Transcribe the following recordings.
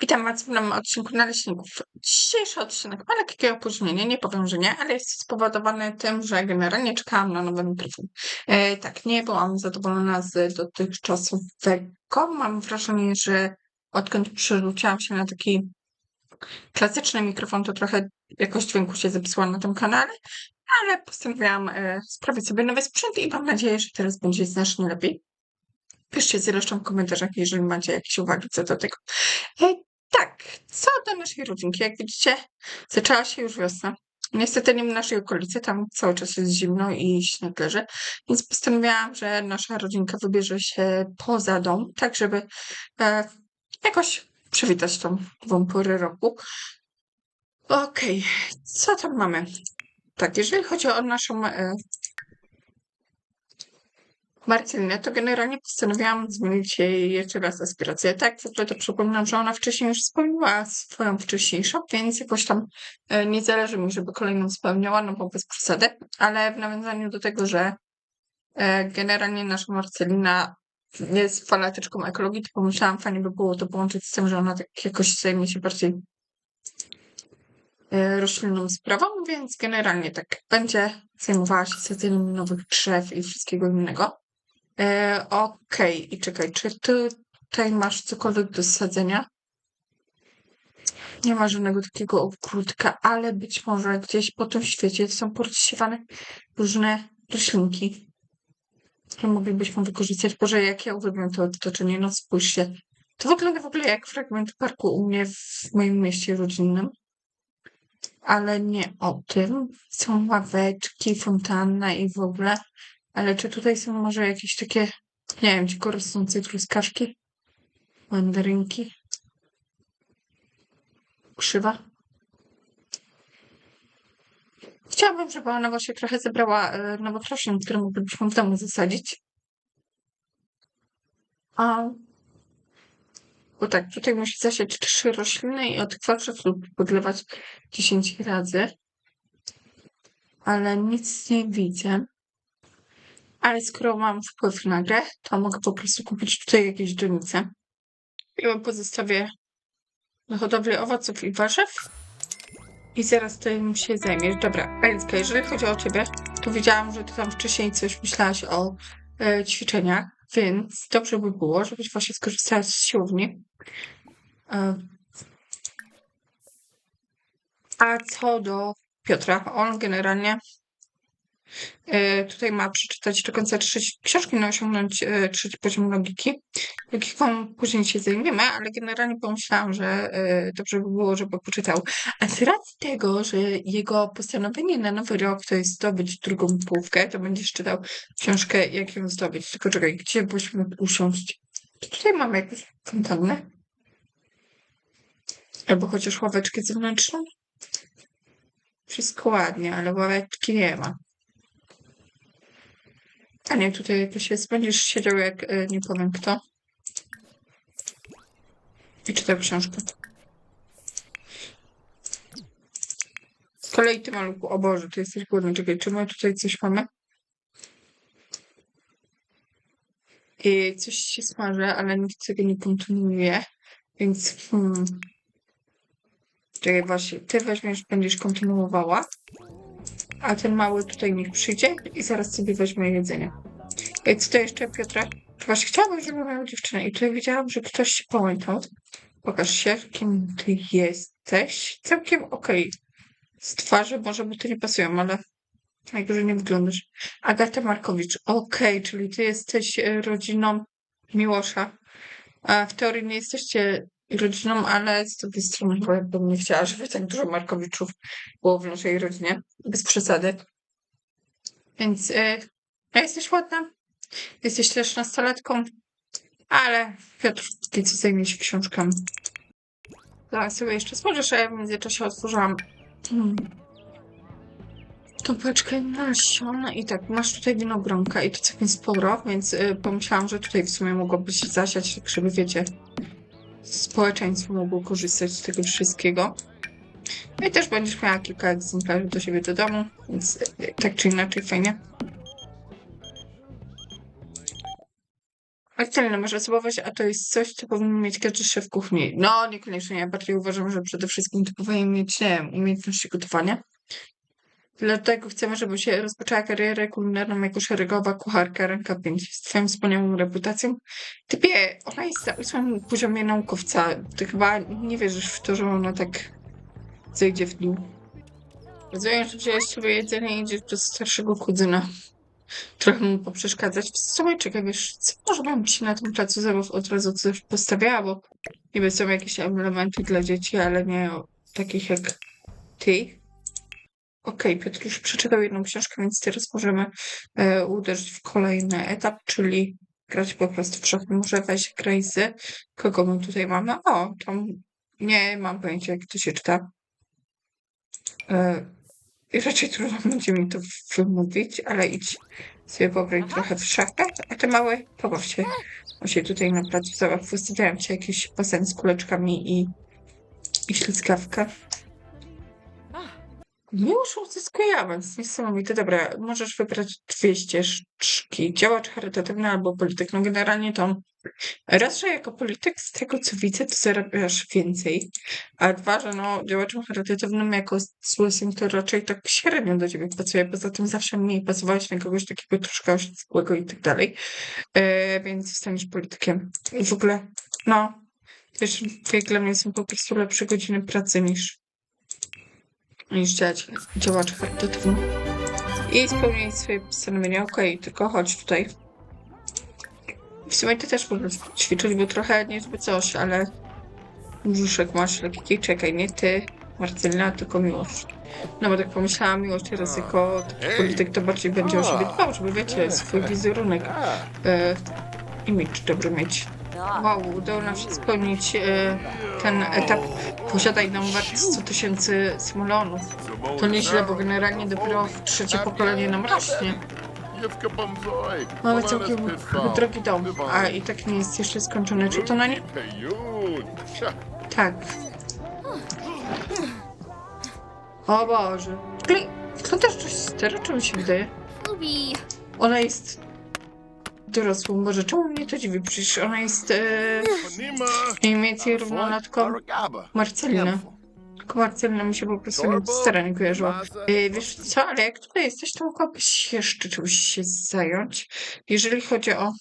Witam Was w nowym odcinku Naleśników. Dzisiejszy odcinek ma lekkie opóźnienie, nie powiem, że nie, ale jest spowodowany tym, że generalnie czekałam na nowy mikrofon. E, tak, nie byłam zadowolona z dotychczasowego. Mam wrażenie, że odkąd przerzuciłam się na taki klasyczny mikrofon, to trochę jakość dźwięku się zepsuła na tym kanale, ale postanowiłam e, sprawić sobie nowy sprzęt i mam nadzieję, że teraz będzie znacznie lepiej. Piszcie zresztą w komentarzach, jeżeli macie jakieś uwagi co do tego. E, tak, co do naszej rodzinki. Jak widzicie, zaczęła się już wiosna. Niestety nie w naszej okolicy, tam cały czas jest zimno i śnieg leży, więc postanowiłam, że nasza rodzinka wybierze się poza dom, tak żeby e, jakoś przywitać tą nową porę roku. Okej, co tam mamy? Tak, jeżeli chodzi o naszą e, Marcelinę, to generalnie postanowiłam zmienić jej jeszcze raz aspirację. Tak, w ogóle to przypominam, że ona wcześniej już spełniła swoją wcześniejszą, więc jakoś tam e, nie zależy mi, żeby kolejną spełniała, no bo bez przesady, ale w nawiązaniu do tego, że e, generalnie nasza Marcelina jest fanatyczką ekologii, to pomyślałam, fajnie by było to połączyć z tym, że ona tak jakoś zajmie się bardziej e, roślinną sprawą, więc generalnie tak będzie zajmowała się sadzeniem nowych drzew i wszystkiego innego. E, Okej, i czekaj, czy ty tutaj masz cokolwiek do sadzenia? Nie ma żadnego takiego ogródka, ale być może gdzieś po tym świecie są porozsiewane różne roślinki, które moglibyśmy wykorzystać. Boże, jak ja uwielbiam to otoczenie, no spójrzcie. To wygląda w ogóle jak fragment parku u mnie w moim mieście rodzinnym. Ale nie o tym. Są ławeczki, fontanna i w ogóle. Ale czy tutaj są może jakieś takie, nie wiem, dziko rosnące truskawki? Mandarynki? Krzywa? Chciałabym, żeby ona właśnie trochę zebrała e, nowych roślin, które moglibyśmy w domu zasadzić. A... Bo tak, tutaj musi zasiać trzy rośliny i od kwadratu lub podlewać 10 razy. Ale nic nie widzę. Ale skoro mam wpływ na grę, to mogę po prostu kupić tutaj jakieś dżonice. I pozostawię na hodowlę owoców i warzyw. I zaraz tym się zajmiesz. Dobra, Alicka, jeżeli chodzi o ciebie, to wiedziałam, że ty tam wcześniej coś myślałaś o e, ćwiczeniach, więc dobrze by było, żebyś właśnie skorzystała z siłowni. E, a co do Piotra, on generalnie tutaj ma przeczytać do końca trzy książki, no osiągnąć e, trzeci poziom logiki. Logiką później się zajmiemy, ale generalnie pomyślałam, że e, dobrze by było, żeby poczytał. A z racji tego, że jego postanowienie na nowy rok to jest zdobyć drugą połówkę, to będziesz czytał książkę, jak ją zdobyć. Tylko czekaj, gdzie byśmy usiąść? Tutaj mamy jakąś fontannę. Albo chociaż ławeczkę zewnętrzną. Wszystko ładnie, ale ławeczki nie ma. A nie, tutaj jakoś jest. Będziesz siedział jak y, nie powiem kto. I czytał książkę. Z kolei ty maluchu, o Boże, ty jesteś głodny. Czekaj, czy my tutaj coś mamy? I coś się smaży, ale nikt tego nie kontynuuje. Więc hmm. Czekaj, właśnie, ty weźmiesz, będziesz kontynuowała. A ten mały tutaj niech przyjdzie i zaraz sobie weźmie jedzenie. I co to jeszcze, Piotra? Właśnie chciałabym, żeby miał dziewczynę. I tutaj widziałam, że ktoś się pamiętał. Pokaż się, kim ty jesteś. Całkiem okej. Okay. Z twarzy może by to nie pasują, ale najgorzej nie wyglądasz. Agata Markowicz. Okej, okay, czyli ty jesteś e, rodziną Miłosza. A w teorii nie jesteście rodziną, ale z drugiej strony chyba bym nie chciała, żeby tak dużo Markowiczów było w naszej rodzinie. Bez przesady. Więc yy, jesteś ładna. Jesteś też nastolatką. Ale Piotr co zajmie się książkami. Zaraz sobie jeszcze spojrzysz, a ja w międzyczasie otworzyłam hmm, tą paczkę nasion. I tak, masz tutaj winogronka i to całkiem sporo, więc yy, pomyślałam, że tutaj w sumie mogłoby się zasiać, tak żeby wiecie, społeczeństwo mogło korzystać z tego wszystkiego. No i też będziesz miała kilka egzemplarzy do siebie do domu, więc tak czy inaczej fajnie. Aktualnie może osobowość, a to jest coś, co powinien mieć każdy szef kuchni. No, niekoniecznie. Ja bardziej uważam, że przede wszystkim to powinien mieć, nie umiejętności gotowania. Dlatego chcemy, żeby się rozpoczęła karierę kulinarną jako szeregowa kucharka ręka 5 z twoją wspaniałą reputacją. Typie, ona jest na ósmym poziomie naukowca. Ty chyba nie wierzysz w to, że ona tak zejdzie w dół. Rozumiem, że wziąłeś sobie jedzenie i idziesz do starszego kuzyna. Trochę mu poprzeszkadzać. W sumie czekaj, wiesz, co może bym ci na tym placu zabaw od razu coś postawiała, bo niby są jakieś elementy dla dzieci, ale nie takich jak ty. Okej, Piotruś przeczytał jedną książkę, więc teraz możemy e, uderzyć w kolejny etap, czyli grać po prostu w szachy. Może weź graj z kogo my tutaj mamy? O, tam nie mam pojęcia, jak to się czyta. E, i raczej trudno będzie mi to wymówić, ale idź sobie pograj trochę w szachy, a ty mały, pobaw się. On się tutaj na placu zabaw wystawiałem ci jakiś basen z kuleczkami i, i ślizgawkę. Już uzyskuję awans, niesamowite. Dobra, możesz wybrać dwie ścieżki. Działacz charytatywny albo polityk. No generalnie to raz, że jako polityk z tego co widzę, to zarabiasz więcej, a dwa, że no działaczem charytatywnym jako zły syn to raczej tak średnio do ciebie pasuje. Poza tym zawsze mniej pasowałeś na kogoś takiego troszkę ościsłego i tak dalej. E, więc zostaniesz politykiem. I w ogóle, no, wiesz, jak dla mnie są po prostu lepsze godziny pracy niż niż działać, działacz charytatywny. I spełniaj swoje postanowienia. Okej, tylko chodź tutaj. W sumie ty też możesz ćwiczyć, bo trochę niezbyt coś, ale brzuszek masz lekki. Czekaj, nie ty, Marcelina, tylko miłość. No bo tak pomyślałam, miłość teraz jako taki polityk to bardziej będzie o siebie dbał, żeby wiecie, swój wizerunek, e, imidż dobry mieć. Wow, udało nam się spełnić e, ten etap. Posiadaj nam wart 100 tysięcy simoleonów. To nieźle, bo generalnie dopiero w trzecie pokolenie nam rośnie. Mamy całkiem drogi dom, a i tak nie jest jeszcze skończony. Czy to na nie? Tak. O Boże. Kli- Wyglądasz dość staro, czy mi się wydaje? Ona jest dorosłą. Boże, czemu mnie to dziwi? Przecież ona jest e, mniej więcej równolatką Marcelina. Tylko Marcelina mi się po prostu nie stara nie kojarzyła. E, wiesz co, ale jak tutaj jesteś, to mogłabyś jeszcze czymś się zająć. Jeżeli chodzi o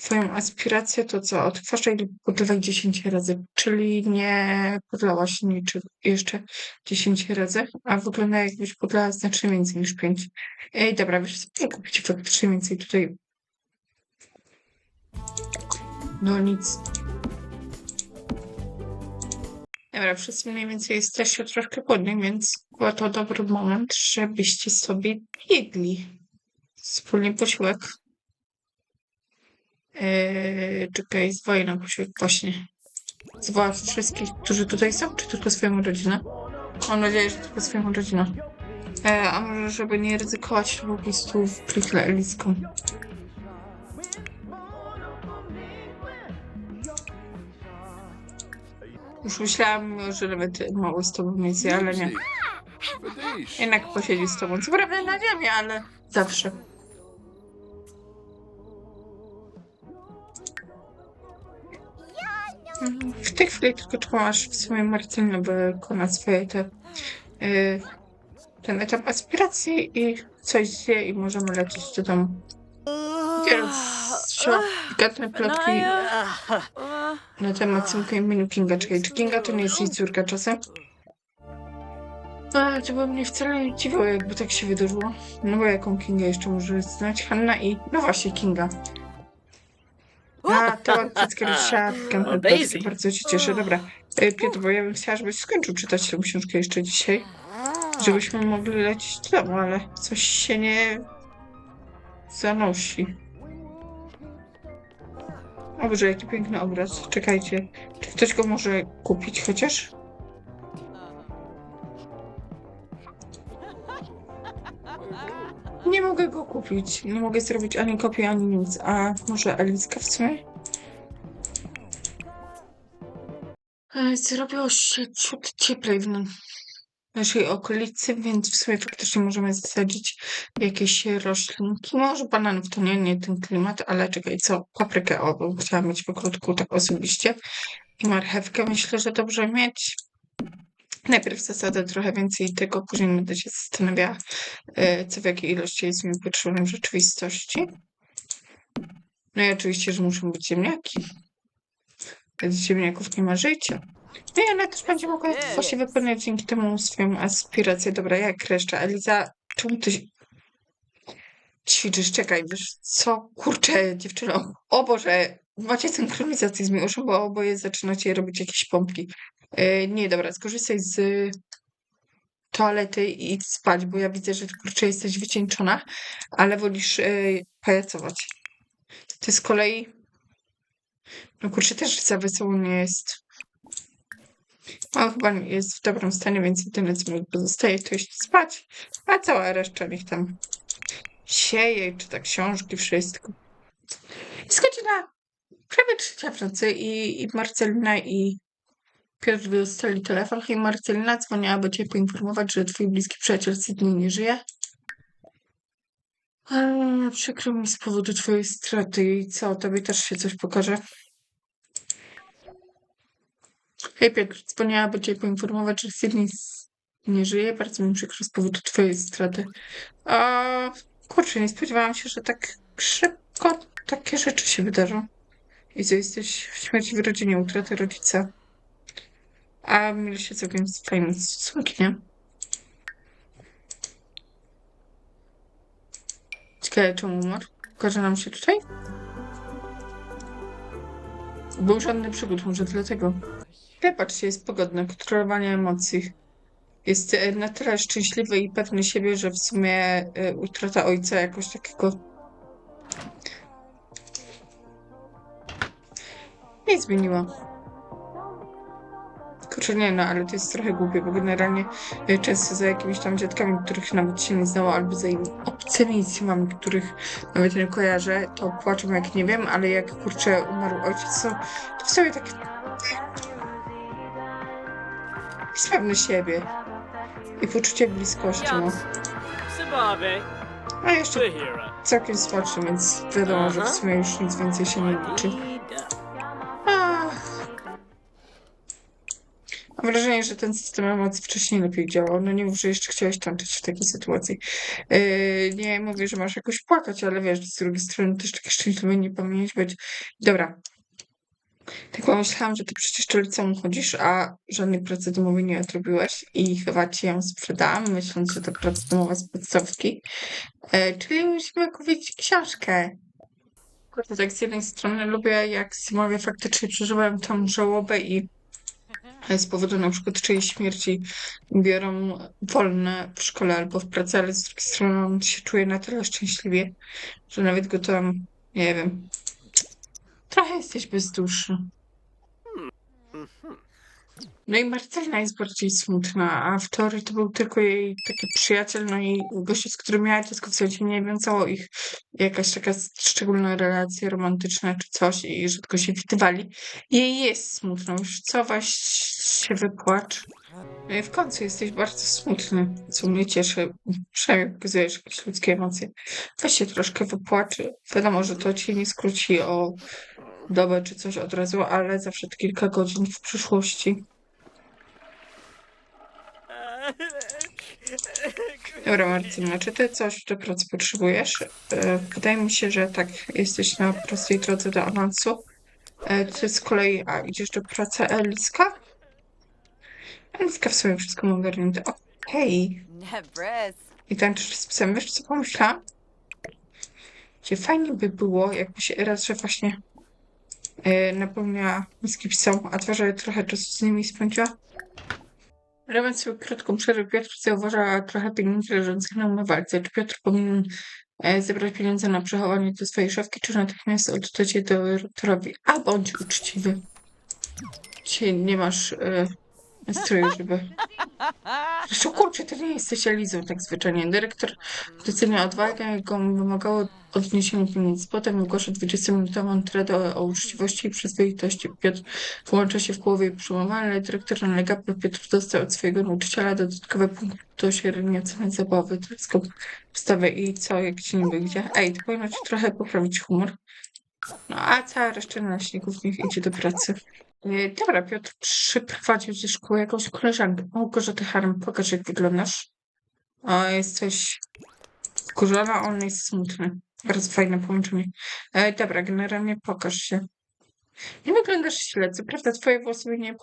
twoją aspirację, to co? Odtwarzaj lub podlewaj 10 razy, czyli nie podlałaś niczego jeszcze 10 razy, a wygląda jakbyś podlała znacznie więcej niż 5. Ej, dobra, wiesz co, kupić faktycznie więcej tutaj. No nic. Dobra, wszyscy mniej więcej jesteście troszkę głodni, więc chyba to dobry moment, żebyście sobie jedli wspólnie posiłek. Eee, czekaj, zwoję na posiłek właśnie. Zwołasz wszystkich, którzy tutaj są, czy tylko swoją rodzinę? Mam nadzieję, że tylko swoją rodzinę. E, a może, żeby nie ryzykować, to po prostu wkliknę Eliską. Już myślałam, że nawet mało z tobą jest, ale nie. Jednak posiedzi z tobą. Co prawda na ziemi, ale zawsze. W tej chwili tylko czekam aż w sumie Marcelina wykona swoje te, y, ten etap aspiracji i coś zje i możemy lecieć do domu. Pierwsze pikantne plotki na temat Simka i menu Kinga. Czekaj, czy Kinga to nie jest jej córka czasem? Ale to by mnie wcale nie dziwiło, jakby tak się wydarzyło. No bo jaką Kingę jeszcze może znać? Hanna i... No właśnie, Kinga. A, to pikantne plotki. Daisy. Bardzo się cieszę. Dobra, e, Piotr, bo ja bym chciała, żebyś skończył czytać tę książkę jeszcze dzisiaj. Żebyśmy mogli lecieć do domu, ale coś się nie zanosi. O Boże, jaki piękny obraz. Czekajcie. Czy ktoś go może kupić chociaż? Nie mogę go kupić. Nie mogę zrobić ani kopii, ani nic. A może Eliska w sumie? Zrobiło się ciut cieplej w, naszej okolicy, więc w sumie faktycznie możemy zasadzić jakieś roślinki. Może bananów to nie, nie ten klimat, ale czekaj, co? Paprykę, o, bo chciałam mieć w ogródku tak osobiście. I marchewkę myślę, że dobrze mieć. Najpierw zasadzę trochę więcej tego, później będę się zastanawiała, e, co w jakiej ilości jest mi potrzebne w rzeczywistości. No i oczywiście, że muszą być ziemniaki. Bez ziemniaków nie ma życia. No i ona też będzie mogła właśnie wypełniać dzięki temu swoją aspirację. Dobra, jak reszta. Eliza, czemu ty ćwiczysz? Czekaj, wiesz co? Kurczę, dziewczyno. O Boże, macie synchronizację z Miłoszem, bo oboje zaczynacie robić jakieś pompki. Yy, nie, dobra, skorzystaj z toalety i idź spać, bo ja widzę, że kurczę jesteś wycieńczona, ale wolisz yy, pajacować. Ty z kolei no kurczę, też za wesoło nie jest. On chyba jest w dobrym stanie, więc jedyne co mi pozostaje to iść spać. A cała reszta niech tam sieje, czyta książki, wszystko. Jest godzina prawie trzecia w nocy i, i Marcelina i Piotr dostali telefon. Hej Marcelina, dzwoniłaby cię poinformować, że twój bliski przyjaciel Sydney nie żyje. Ale przykro mi z powodu twojej straty i co, tobie też się coś pokaże? Hej Piotr, dzwoniłaby cię poinformować, że Sydney nie żyje. Bardzo mi przykro z powodu twojej straty. A kurczę, nie spodziewałam się, że tak szybko takie rzeczy się wydarzą. I co, jesteś w śmierci w rodzinie, utraty rodzica. A mieliście całkiem fajne stosunki, nie? Ciekawe, czemu umarł? Pokaże nam się tutaj? Był żadny przygód, może dlatego. Ale patrzcie, jest pogodne, kontrolowanie emocji. Jest e, na tyle szczęśliwy i pewny siebie, że w sumie e, utrata ojca jakoś takiego nie zmieniła. Kurczę, nie no, ale to jest trochę głupie, bo generalnie e, często za jakimiś tam dziadkami, których nawet się nie znało, albo za im obcymi siłami, których nawet nie kojarzę, to płaczę jak nie wiem, ale jak kurczę umarł ojciec, to, to w sobie tak jest pewny siebie i poczucie bliskości, no. A jeszcze całkiem słodszy, więc wiadomo, że w sumie już nic więcej się nie liczy. Mam wrażenie, że ten system emocji wcześniej lepiej działał. No nie mów, że jeszcze chciałeś tańczyć w takiej sytuacji. Yy, nie mówię, że masz jakoś płakać, ale wiesz, z drugiej strony też taki szczęśliwy nie powinieneś być. Dobra. Tak pomyślałam, że ty przecież jeszcze liceum chodzisz, a żadnej pracy domowej nie odrobiłeś i chyba ci ją sprzedałam, myśląc, że to praca domowa z podstawki. E, czyli musimy kupić książkę. Kurde, tak z jednej strony lubię, jak Simowie faktycznie przeżywają tą żałobę i z powodu na przykład czyjejś śmierci biorą wolne w szkole albo w pracy, ale z drugiej strony on się czuje na tyle szczęśliwie, że nawet go tam, nie wiem, trochę jesteś bezduszny. No i Marcelina jest bardziej smutna, a w teorii to był tylko jej taki przyjaciel, no i gościu, z którym miała dziecko, w sensie nie wiązało ich jakaś taka szczególna relacja romantyczna czy coś i rzadko się widywali. Jej jest smutno, już co weź się wypłacz. No i w końcu jesteś bardzo smutny, co mnie cieszy. Przynajmniej pokazujesz jakieś ludzkie emocje. Weź się troszkę wypłacz. Wiadomo, że to ci nie skróci o dobę czy coś od razu, ale zawsze kilka godzin w przyszłości. Dobra, Marcina, czy ty coś do pracy potrzebujesz? E, Wydaje mi się, że tak, jesteś na prostej drodze do awansu. E, Ty z kolei, a idziesz do pracy Eliska? Eliska w sumie wszystko ma ogarnięte. Okej. I tańczysz z psem. Wiesz, co pomyślałam? Gdzie fajnie by było, jakbyś raz, że właśnie e, napełniała miski psom, a dwa, że trochę czasu z nimi spędziła. Robiąc sobie krótką przerwę, Piotr zauważa trochę pieniędzy leżących na umywalce. Czy Piotr powinien e, zebrać pieniądze na przechowanie do swojej szafki, czy natychmiast oddać je dyrektorowi? A bądź uczciwy. Dzisiaj nie masz e, żeby Zresztą kurczę, ty nie jesteś Elizą tak zwyczajnie. Dyrektor docenia odwagę, jaką wymagało odniesienie pieniędzy. Potem wygłasza 20-minutową tredę o uczciwości i przyzwoitości. Piotr włącza się w połowie przełamania, ale dyrektor nalega, by Piotr dostał od swojego nauczyciela dodatkowe punkty do średniej oceny zabawy. Teleskop wstawia i co, jak ci niby gdzie? Ej, to powinno ci trochę poprawić humor. No a cała reszta naleśników niech idzie do pracy. E, Dobra, Piotr przyprowadził ze szkoły jakąś koleżankę. Małgorzatę Harem, pokaż jak wyglądasz. O, jesteś wkurzona, on jest smutny. Bardzo fajne połączenie. E, dobra, generalnie pokaż się. Nie wyglądasz źle. Co prawda twoje włosy mi nie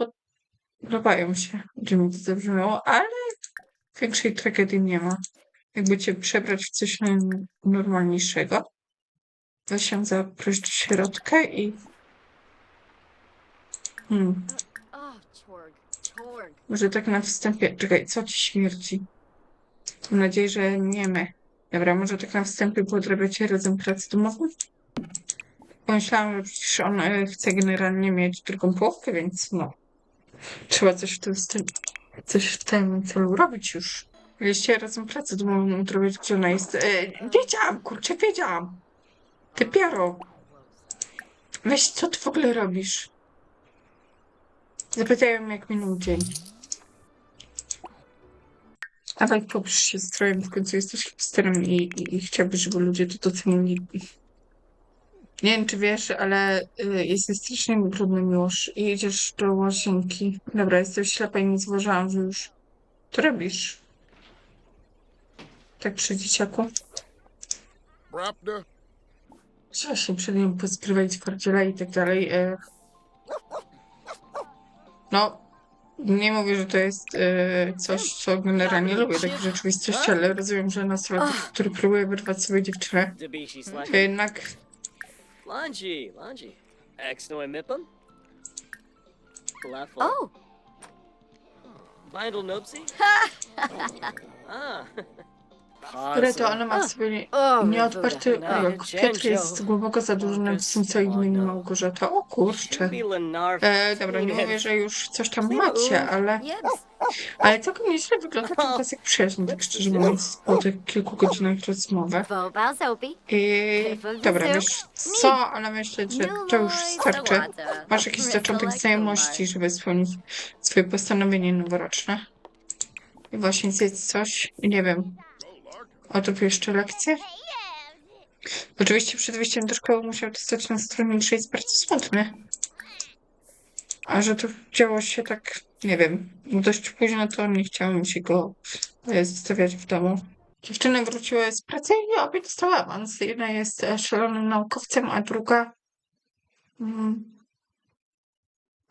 podobają się, gdzie mi to zabrzmiało, ale większej tragedii nie ma. Jakby cię przebrać w coś normalniejszego. Weź się zaproś do środka i... Hmm. Może tak na wstępie. Czekaj, co ci śmierci? Mam nadzieję, że nie my. Dobra, może tak na wstępie podrabiacie razem pracę domową? Pomyślałam, że przecież on e, chce generalnie mieć drugą połówkę, więc no. Trzeba coś w tym, coś w tym celu robić już. Mieliście razem pracę domową odrobić, gdzie ona jest. E, wiedziałam, kurczę, wiedziałam. Ty. Weź, co ty w ogóle robisz? Zapytałem, jak minął dzień. A tak popisz się strojem, w końcu jesteś hipsterem i, i, i chciałbyś, żeby ludzie to docenili. Nie wiem, czy wiesz, ale y, jesteś strasznie brudny, Miłosz, i idziesz do łazienki. Dobra, jestem ślepa i nie zauważyłam, że już to robisz. Tak przy dzieciaku. Prawda? Trzeba się przed nim pozgrywać twardziela i tak dalej. e. No, nie mówię, że to jest e, coś, co generalnie lubię tak w rzeczywistości, ale rozumiem, że nastolatek, który próbuje wyrwać sobie dziewczynę, to jednak Lanji, Lanji. Ex no emipum? Lafo. Oh, Bindle nopsy? Ah. które to ona ma w sobie nie- nieodparty No, urok. Piotr jest głęboko zadłużony w tym, co imieniu Małgorzata. O kurczę. E, dobra, nie mówię, że już coś tam macie, ale, ale całkiem nieźle wygląda ten pasek przyjaźni, tak szczerze mówiąc, po tych kilku godzinach rozmowy. I dobra, wiesz co, ale myślę, że to już starczy. Masz jakiś zaczątek znajomości, żeby spełnić swoje postanowienie noworoczne. I właśnie zjedz coś, i nie wiem, odrób jeszcze lekcję. Oczywiście przed wyjściem do szkoły musiał dostać nastrojeniejszy, jest bardzo smutny. A że to działo się tak, nie wiem, dość późno, to nie chciałem się go e, zostawiać w domu. Dziewczyny wróciły z pracy i obie dostały awans. Jedna jest e, szalonym naukowcem, a druga mm,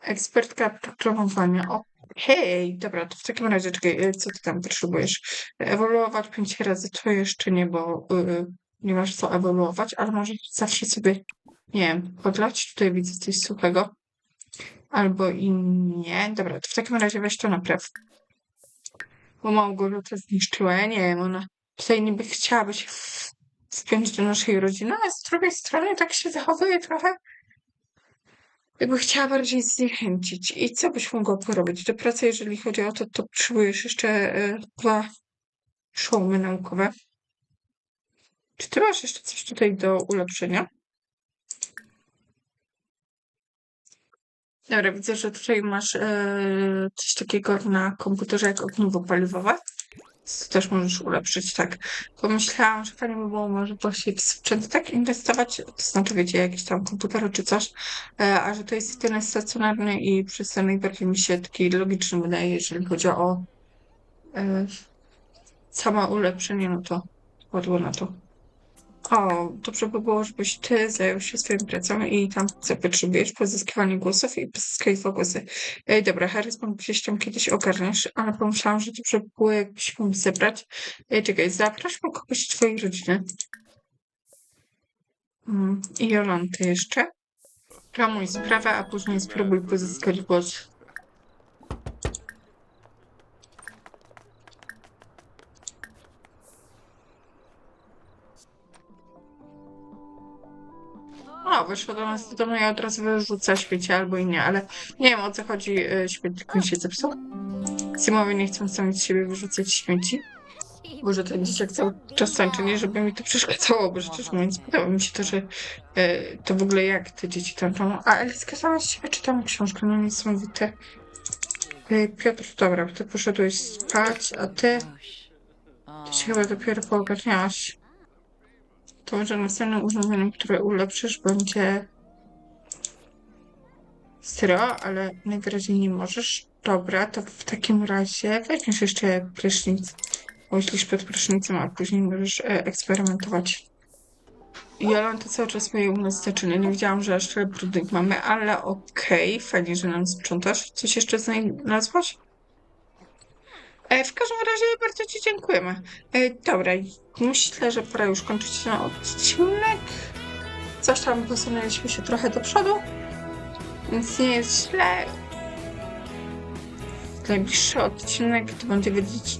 ekspertka programowania. Okej, dobra, to w takim razie czekaj, e, co ty tam potrzebujesz? Ewoluować pięć razy to jeszcze nie, bo y, nie masz co ewoluować, ale może zawsze sobie, nie wiem, podlać. Tutaj widzę coś suchego. Albo i nie. Dobra, to w takim razie weź to napraw. Bo Małgorzata zniszczyła, ja nie wiem, ona tutaj niby chciałaby się wpiąć do naszej rodziny, ale z drugiej strony tak się zachowuje trochę, jakby chciała bardziej zniechęcić. I co byś mogła porobić? Do pracy, jeżeli chodzi o to, to potrzebujesz jeszcze e, dwa szkoły naukowe. Czy ty masz jeszcze coś tutaj do ulepszenia? Dobra, widzę, że tutaj masz e, coś takiego na komputerze jak ogniwo paliwowe. Też możesz ulepszyć, tak. Pomyślałam, że fajnie by było może właśnie w sprzęt tak inwestować, to znaczy wiecie, jakieś tam komputery czy coś, e, a że to jest jedyny stacjonarny i przez to najbardziej mi się taki logiczny wydaje, jeżeli chodzi o e, same ulepszenie, no to padło na to. O, dobrze by było, żebyś ty zajął się swoją pracą i tam co potrzebujesz, pozyskiwanie głosów i pozyskaj głosy. Ej, dobra, charyzmą gdzieś tam kiedyś ogarniesz, ale pomyślałam, że dobrze by było, jakbyś mógł zebrać. Ej, czekaj, zaprośmy kogoś z twojej rodziny. Mm, I Jolantę jeszcze. Planuj sprawę, a później spróbuj pozyskać głos. O, wyszło do nas do domu i od razu wyrzuca świecie albo i nie, ale nie wiem o co chodzi, y, świetlik mi się zepsuł. Zimowie nie chcą sami z siebie wyrzucać śmieci. Boże, ten dzieciak cały czas tańczy, nie żeby mi to przeszkadzało, bo szczerze mówiąc podoba mi się to, że e, to w ogóle jak te dzieci tańczą. A Eliska sama z siebie czytała książkę, no niesamowite. E, Piotr, dobra, ty poszedłeś spać, a ty, ty się chyba dopiero poogarniałaś. To może następnym urządzeniem, które ulepszysz, będzie styro, ale najwyraźniej nie możesz. Dobra, to w takim razie weźmiesz jeszcze prysznic. Oślisz pod prysznicem, a później możesz e, eksperymentować. Jolanta cały czas myje u. Nie wiedziałam, że aż tyle brudnych mamy, ale okej, fajnie, że nam sprzątasz. Coś jeszcze znalazłaś? E, w każdym razie bardzo Ci dziękujemy. E, dobra, myślę, że pora już kończyć ten odcinek. Coś tam posunęliśmy się trochę do przodu, więc nie jest źle. Najbliższy odcinek to będzie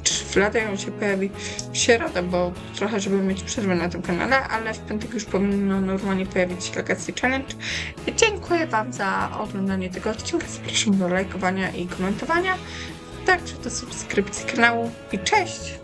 czy w lata się pojawi w środę, bo trochę, żeby mieć przerwę na tym kanale, ale w piątek już powinno normalnie pojawić się Legacy Challenge. Dziękuję Wam za oglądanie tego odcinka. Zapraszam do lajkowania i komentowania, także do subskrypcji kanału i cześć!